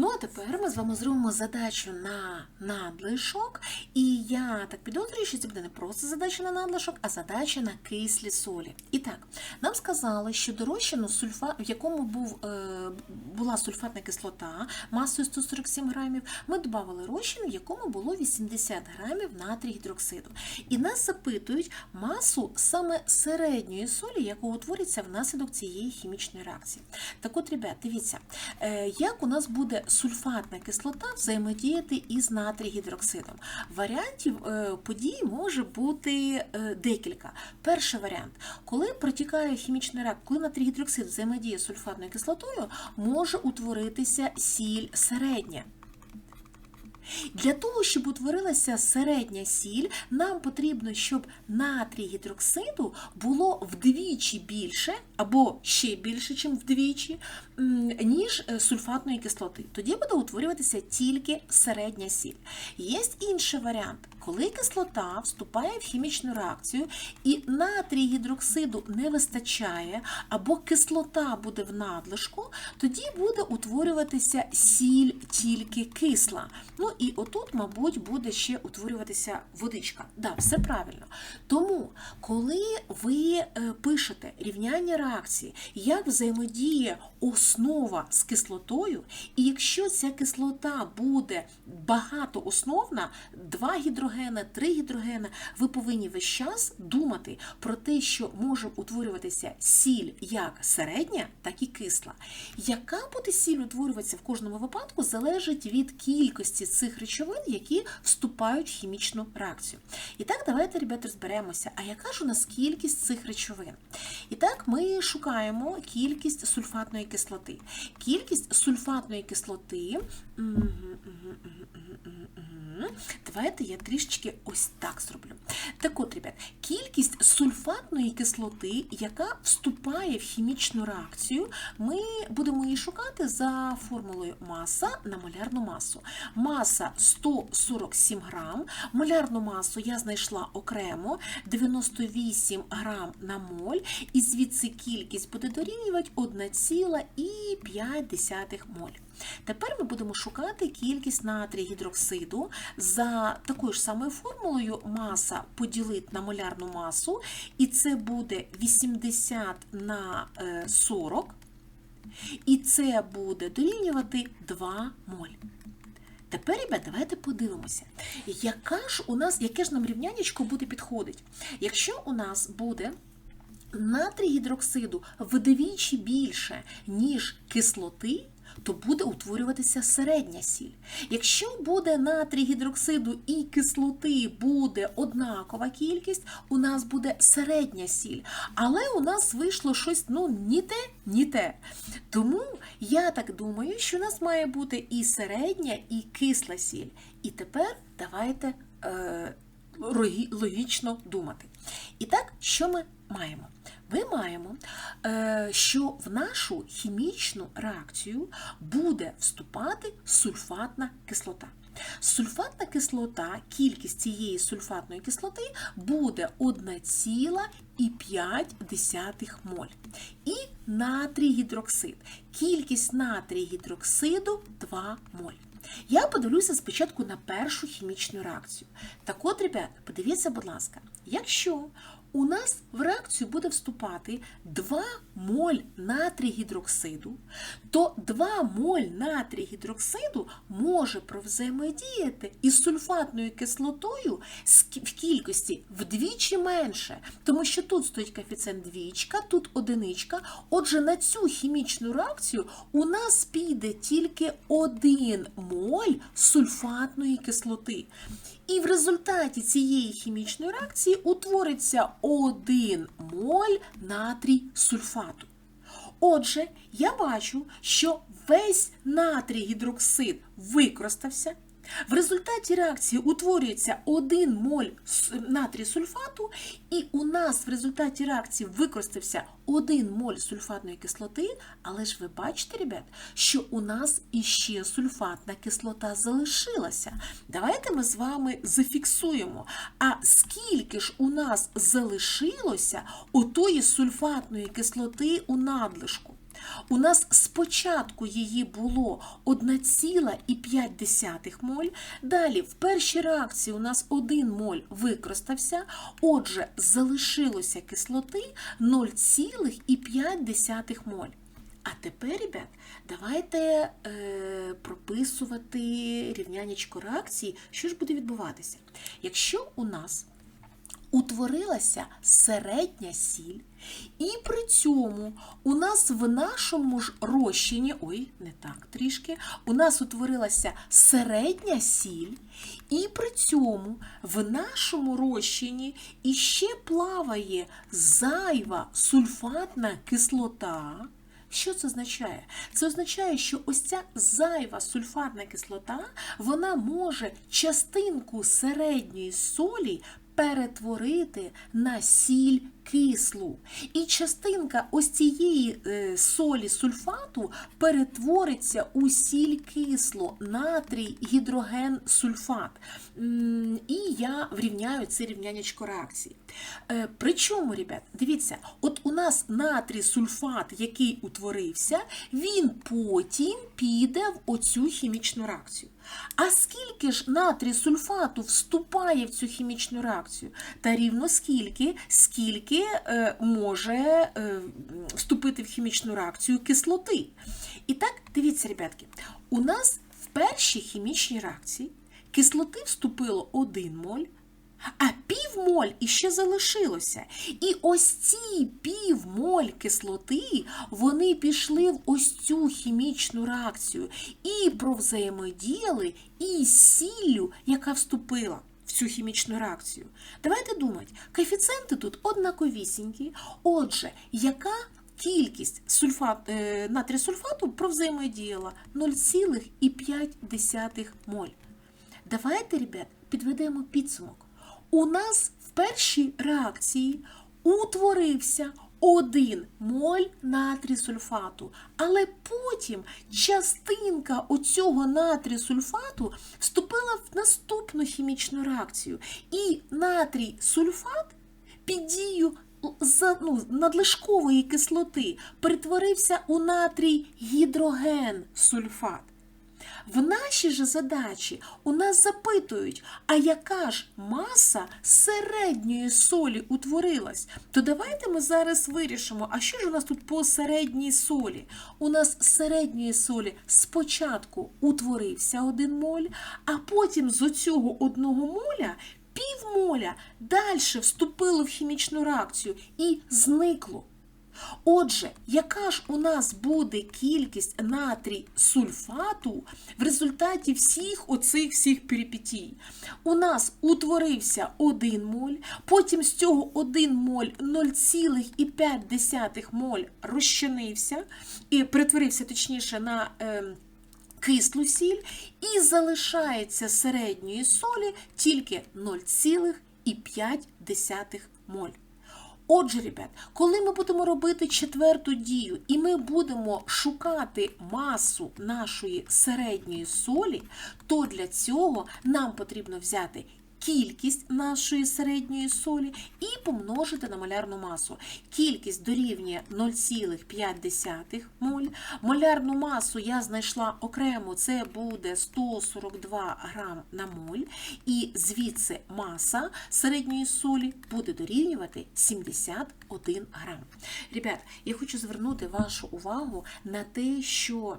Ну, а тепер ми з вами зробимо задачу на надлишок. І я так підозрюю, що це буде не просто задача на надлишок, а задача на кислі солі. І так, нам сказали, що до розчину, сульфа, в якому був, е, була сульфатна кислота масою 147 грамів, ми додали розчин, в якому було 80 грамів натрій гідроксиду. І нас запитують масу саме середньої солі, яка утвориться внаслідок цієї хімічної реакції. Так от, ребят, дивіться, е, як у нас буде сульфатна кислота взаємодіяти із натрій гідроксидом. Варіантів е, подій може бути е, декілька. Перший варіант, коли протікає хімічний реакція, коли натрій гідроксид взаємодіє з сульфатною кислотою, може утворитися сіль середня. Для того, щоб утворилася середня сіль, нам потрібно, щоб натрій гідроксиду було вдвічі більше, або ще більше, ніж вдвічі, ніж е, сульфатної кислоти. Тоді буде утворюватися тільки середня сіль. Є інший варіант, коли кислота вступає в хімічну реакцію і натрій гідроксиду не вистачає, або кислота буде в надлишку, тоді буде утворюватися сіль тільки кисла. Ну і отут, мабуть, буде ще утворюватися водичка. Да, все правильно. Тому, коли ви е, пишете рівняння реакції, як взаємодіє основа з кислотою, і якщо ця кислота буде багатоосновна, два гідрогена, три гідрогена, ви повинні весь час думати про те, що може утворюватися сіль як середня, так і кисла. Яка буде сіль утворюватися в кожному випадку, залежить від кількості цих речовин, які вступають в хімічну реакцію. І так, давайте, ребята, розберемося, а яка ж у нас кількість цих речовин? І так, ми шукаємо кількість сульфатної кислоти. Кількість сульфатної кислоти. Угу, угу, мгм. Давайте я трішечки ось так зроблю. Так от, ребят, кількість сульфатної кислоти, яка вступає в хімічну реакцію, ми будемо її шукати за формулою маса на молярну масу. Маса 147 грам. Молярну масу я знайшла окремо 98 грам на моль, і звідси кількість буде дорівнювати 1,5 моль. Тепер ми будемо шукати кількість натрій гідроксиду за такою ж самою формулою маса поділити на молярну масу, і це буде 80 на е, 40, і це буде дорівнювати 2 моль. Тепер, ребят, давайте подивимося, яка ж у нас, яке ж нам рівнянечко буде підходить. Якщо у нас буде натрій гідроксиду вдвічі більше, ніж кислоти, то буде утворюватися середня сіль. Якщо буде натрій гідроксиду і кислоти буде однакова кількість, у нас буде середня сіль. Але у нас вийшло щось ну, ні те, ні те. Тому я так думаю, що у нас має бути і середня, і кисла сіль. І тепер давайте е, логічно думати. І так, що ми маємо? Ми маємо, е, що в нашу хімічну реакцію буде вступати сульфатна кислота. Сульфатна кислота, кількість цієї сульфатної кислоти буде 1,5 моль. І натрій гідроксид. Кількість натрій гідроксиду 2 моль. Я подивлюся спочатку на першу хімічну реакцію. Так от, ребята, подивіться, будь ласка, якщо у нас в реакцію буде вступати 2 моль натрій гідроксиду, то 2 моль натрій гідроксиду може провзаємодіяти із сульфатною кислотою в кількості вдвічі менше, тому що тут стоїть коефіцієнт двічка, тут одиничка. Отже, на цю хімічну реакцію у нас піде тільки 1 моль сульфатної кислоти. І в результаті цієї хімічної реакції утвориться 1 моль натрій сульфату. Отже, я бачу, що весь натрій гідроксид використався. В результаті реакції утворюється 1 моль натрій сульфату, і у нас в результаті реакції використався 1 моль сульфатної кислоти, але ж ви бачите, ребят, що у нас іще сульфатна кислота залишилася. Давайте ми з вами зафіксуємо. А скільки ж у нас залишилося отої сульфатної кислоти у надлишку? У нас спочатку її було 1,5 моль. Далі в першій реакції у нас 1 моль використався, отже, залишилося кислоти 0,5 моль. А тепер, ребят, давайте е, прописувати рівнянечко реакції, що ж буде відбуватися. Якщо у нас утворилася середня сіль, і при цьому у нас в нашому ж розчині, ой, не так трішки, у нас утворилася середня сіль, і при цьому в нашому розчині іще плаває зайва сульфатна кислота. Що це означає? Це означає, що ось ця зайва сульфатна кислота, вона може частинку середньої солі перетворити на сіль кислу. І частинка ось цієї е, солі сульфату перетвориться у сіль кислу, натрій гідроген сульфат. І я врівняю це рівнянячко реакції. Е, Причому, ребят, дивіться, от у нас натрій сульфат, який утворився, він потім піде в оцю хімічну реакцію. А скільки ж натрій сульфату вступає в цю хімічну реакцію? Та рівно скільки, скільки е, може е, вступити в хімічну реакцію кислоти. І так, дивіться, ребятки, у нас в першій хімічній реакції кислоти вступило 1 моль, а півмоль іще залишилося. І ось ці півмоль кислоти, вони пішли в ось цю хімічну реакцію і провзаємодіяли із сіллю, яка вступила в цю хімічну реакцію. Давайте думати, коефіцієнти тут однаковісінькі. Отже, яка кількість сульфат, е, натрій-сульфату провзаємодіяла 0,5 моль. Давайте, ребят, підведемо підсумок. У нас в першій реакції утворився один моль натрій-сульфату, але потім частинка оцього натрій-сульфату вступила в наступну хімічну реакцію. І натрій-сульфат під дією ну, надлишкової кислоти перетворився у натрій гідроген сульфат. В нашій же задачі у нас запитують, а яка ж маса середньої солі утворилась? То давайте ми зараз вирішимо, а що ж у нас тут по середній солі? У нас середньої солі спочатку утворився один моль, а потім з оцього одного моля півмоля далі вступило в хімічну реакцію і зникло. Отже, яка ж у нас буде кількість натрій сульфату в результаті всіх оцих всіх перипетій? У нас утворився 1 моль, потім з цього 1 моль 0,5 моль розчинився і перетворився точніше на. Е, Кислу сіль і залишається середньої солі тільки 0,5 моль. Отже, ребят, коли ми будемо робити четверту дію, і ми будемо шукати масу нашої середньої солі, то для цього нам потрібно взяти кількість нашої середньої солі і помножити на малярну масу. Кількість дорівнює 0,5 моль. Молярну масу я знайшла окремо, це буде 142 грам на моль. І звідси маса середньої солі буде дорівнювати 71 грам. Ребят, я хочу звернути вашу увагу на те, що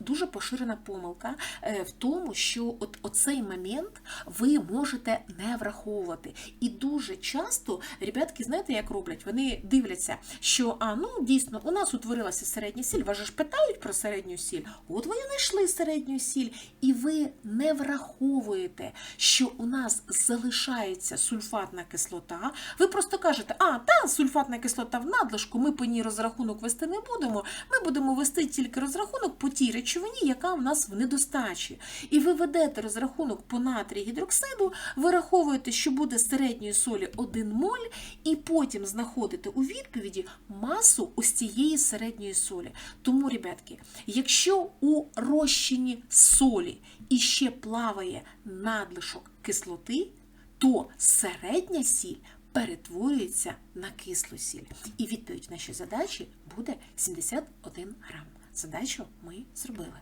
дуже поширена помилка е, в тому, що от оцей момент ви можете не враховувати. І дуже часто ребятки, знаєте, як роблять? Вони дивляться, що а ну дійсно у нас утворилася середня сіль. Вас ж питають про середню сіль. От ви знайшли середню сіль, і ви не враховуєте, що у нас залишається сульфатна кислота. Ви просто кажете, а та сульфатна кислота в надлишку, ми по ній розрахунок вести не будемо. Ми будемо вести тільки розрахунок по тій речовині, яка в нас в недостачі. І ви ведете розрахунок по натрій гідроксиду, ви раховуєте, що буде середньої солі 1 моль, і потім знаходите у відповіді масу ось цієї середньої солі. Тому, ребятки, якщо у розчині солі іще плаває надлишок кислоти, то середня сіль перетворюється на кислу сіль. І відповідь нашої задачі буде 71 грам. Задачу ми зробили.